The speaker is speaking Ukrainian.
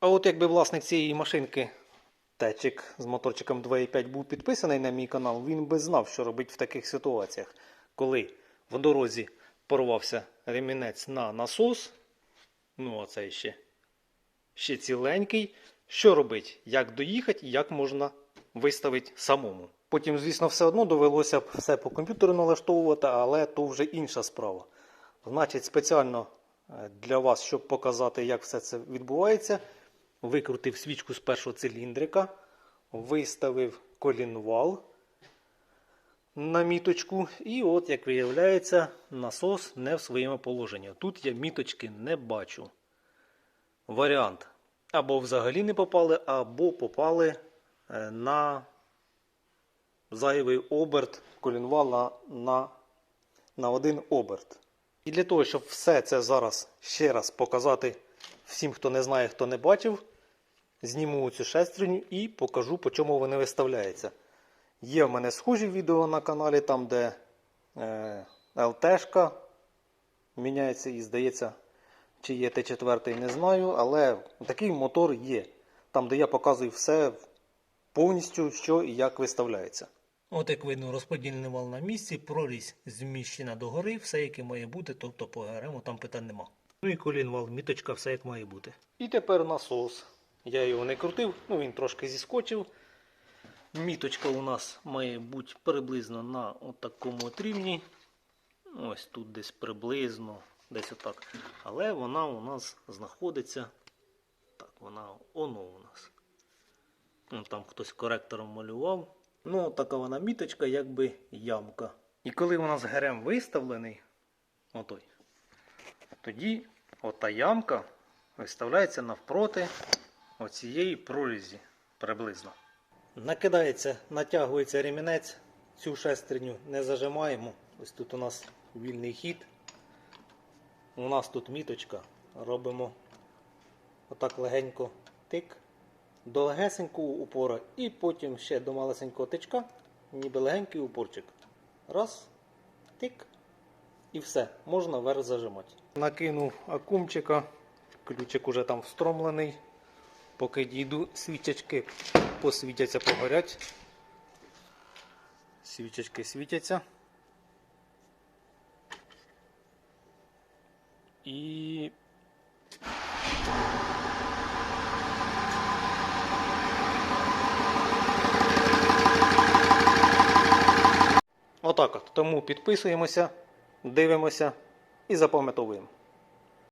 А от якби власник цієї машинки, течик з моторчиком 2.5 був підписаний на мій канал, він би знав, що робити в таких ситуаціях, коли в дорозі порвався ремінець на насос, ну а це ще, ще ціленький. Що робить? Як доїхати і як можна виставити самому. Потім, звісно, все одно довелося б все по комп'ютеру налаштовувати, але то вже інша справа. Значить, спеціально е, для вас, щоб показати, як все це відбувається, викрутив свічку з першого циліндрика, виставив колінвал на міточку, і от, як виявляється, насос не в своєму положенні. Тут я міточки не бачу. Варіант. Або взагалі не попали, або попали е, на зайвий оберт колінвала на, на один оберт. І для того, щоб все це зараз ще раз показати всім, хто не знає, хто не бачив, зніму цю шестерню і покажу, по чому вони виставляються. Є в мене схожі відео на каналі, там, де е, ЛТшка міняється і здається, чи є Т4, не знаю, але такий мотор є. Там, де я показую все повністю, що і як виставляється. От як видно, розподільний вал на місці, прорізь зміщена догори, все яке має бути, тобто по ГРМ там питань нема. Ну і колінвал, міточка, все як має бути. І тепер насос. Я його не крутив, ну він трошки зіскочив. Міточка у нас має бути приблизно на такому рівні. Ось тут десь приблизно, десь отак. Але вона у нас знаходиться. Так, вона оно у нас. Ну, Там хтось коректором малював. Ну, така вона міточка, якби ямка. І коли у нас ГРМ виставлений, отой, тоді ота ямка виставляється навпроти оцієї прорізі приблизно. Накидається, натягується ремінець, цю шестерню не зажимаємо. Ось тут у нас вільний хід. У нас тут міточка. Робимо отак легенько тик до легесенького упора і потім ще до малесенького тичка, ніби легенький упорчик. Раз, тик. І все, можна вверх зажимати. Накинув акумчика, ключик уже там встромлений. Поки дійду, свічечки посвітяться, погорять. Свічечки світяться. І Отак от. Тому підписуємося, дивимося і запам'ятовуємо.